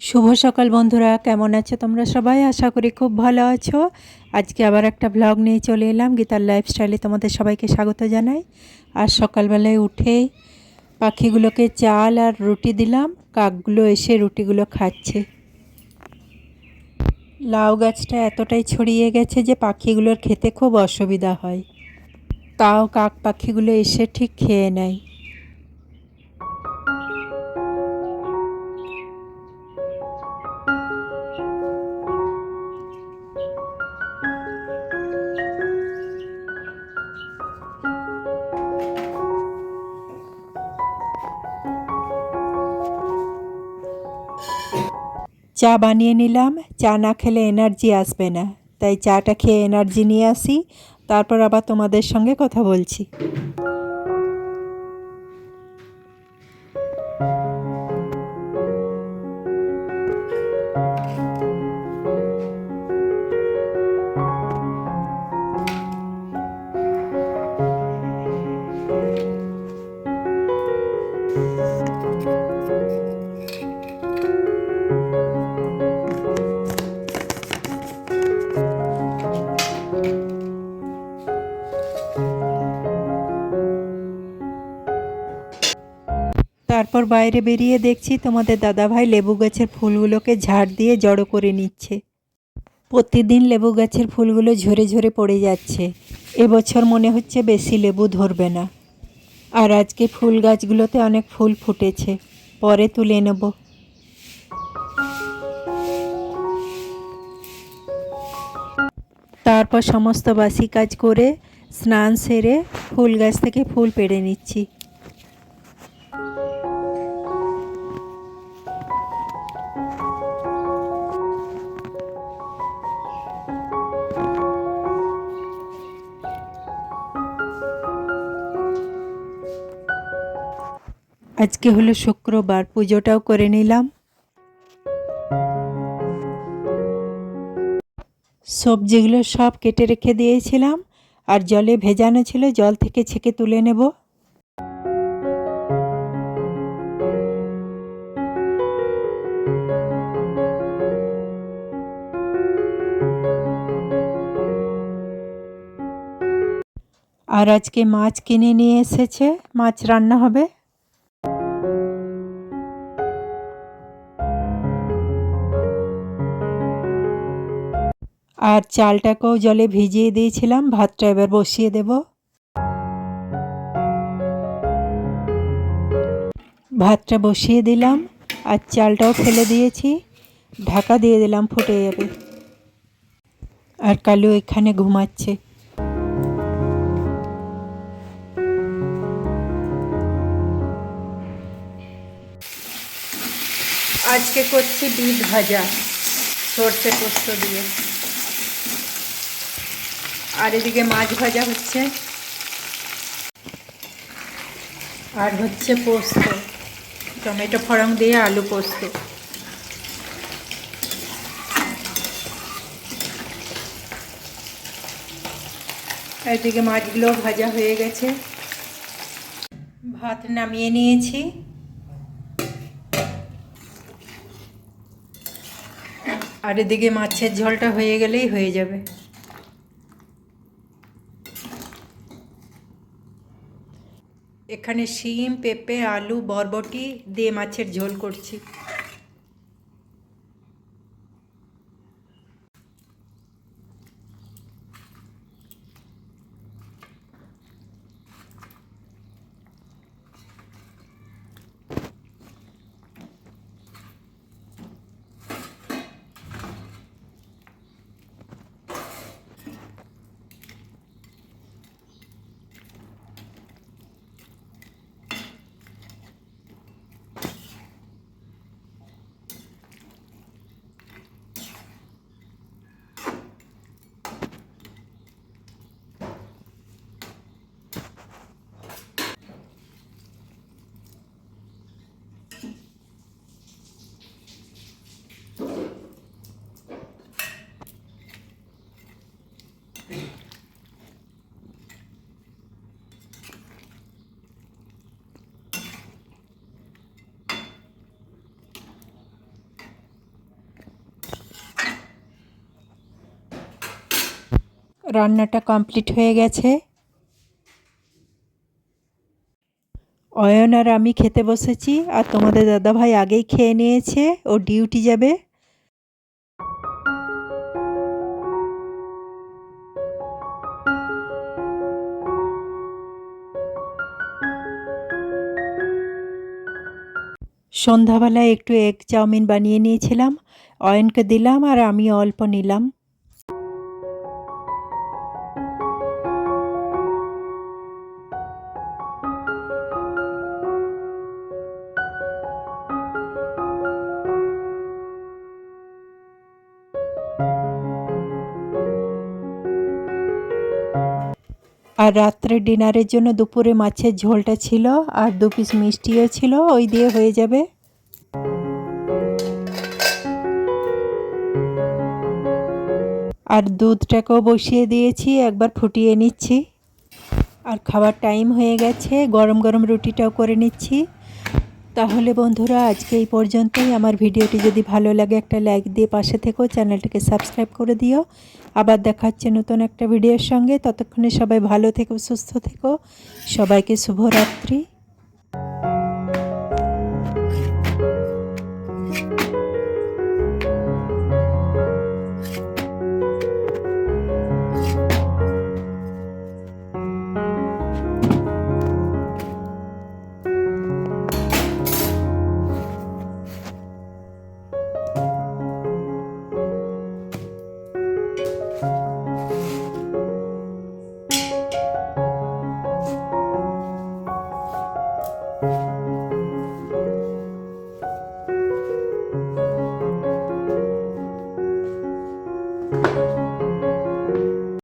শুভ সকাল বন্ধুরা, কেমন আছো তোমরা সবাই? আশা করি খুব ভালো আছো। আজকে আবার একটা ব্লগ নিয়ে চলে এলাম, গীতার লাইফস্টাইলে তোমাদের সবাইকে স্বাগত জানাই। আর সকালবেলায় উঠেই পাখিগুলোকে চাল আর রুটি দিলাম, কাকগুলো এসে রুটিগুলো খাচ্ছে। লাউ গাছটা এতটাই ছড়িয়ে গেছে যে পাখিগুলোর খেতে খুব অসুবিধা হয়। তাও কাক পাখিগুলো এসে ঠিক খেয়ে নেয়। চা বানিয়ে নিলাম। চা না খেলে এনার্জি আসবে না। তাই চাটা খেয়ে এনার্জি নিয়ে আসি। তারপর আবার তোমাদের সঙ্গে কথা বলছি। তারপর বাইরে বেরিয়ে দেখছি তোমাদের দাদাভাই লেবু গাছের ফুলগুলোকে ঝাড় দিয়ে জড়ো করে নিচ্ছে। প্রতিদিন লেবু গাছের ফুলগুলো ঝরে ঝরে পড়ে যাচ্ছে। এবছর মনে হচ্ছে বেশি লেবু ধরবে না। আর আজকে ফুল গাছগুলোতে অনেক ফুল ফুটেছে। পরে তুলে নেব। তারপর সমস্ত বাসি কাজ করে স্নান সেরে ফুল গাছ থেকে ফুল পেড়ে নিচ্ছি। আজকে হলো শুক্রবার, পুজোটাও করে নিলাম। সবজিগুলো সব কেটে রেখে দিয়েছিলাম, আর জলে ভেজানো ছিল, জল থেকে ছেঁকে তুলে নেব। আর আজকে মাছ কিনে নিয়ে এসেছে, মাছ রান্না হবে। আর চালটাকেও জলে ভিজিয়ে দিয়েছিলাম, ভাতটা এবার বসিয়ে দেব। ভাতটা বসিয়ে দিলাম আর চালটাও ফেলে দিয়েছি, ঢাকা দিয়ে দিলাম ফুটে যাবে। আর কালু এখানে ঘুমাচ্ছে। আজকে করছি বিট ভাজা, সর্ষে পোস্ত দিয়ে। আর এদিকে মাছ ভাজা হচ্ছে। আর হচ্ছে পোস্ত, টমেটো ফড়ং দিয়ে আলু পোস্ত। এদিকে মাছগুলো ভাজা হয়ে গেছে। ভাত নামিয়ে নিয়েছি। আর এদিকে মাছের ঝোলটা হয়ে গেলেই হয়ে যাবে। এখানে শিম পেঁপে আলু বরবটি দিয়ে মাছের ঝোল করছি। রান্নাটা কমপ্লিট হয়ে গেছে। অয়ন আর আমি খেতে বসেছি আর তোমাদের দাদাভাই আগেই খেয়ে নিয়েছে, ও ডিউটি যাবে। সন্ধ্যাবেলায় একটু এগ চাউমিন বানিয়ে নিয়েছিলাম, অয়নকে দিলাম আর আমি অল্প নিলাম। আর রাত্রে ডিনারের জন্য দুপুরে মাছের ঝোলটা ছিল আর দু পিস মিষ্টিও ছিল, ওই দিয়ে হয়ে যাবে। আর দুধটাকেও বসিয়ে দিয়েছি, একবার ফুটিয়ে নিচ্ছি। আর খাবার টাইম হয়ে গেছে, গরম গরম রুটিটাও করে নিচ্ছি। তাহলে বন্ধুরা, আজকে এই পর্যন্তই। আমার ভিডিওটি যদি ভালো লাগে, একটা লাইক দিয়ে পাশে থেকো চ্যানেলটাকে সাবস্ক্রাইব করে দিও। আবার দেখাচ্ছে নতুন একটা ভিডিওর সঙ্গে। ততক্ষণে সবাই ভালো থেকো, সুস্থ থেকো। সবাইকে শুভরাত্রি।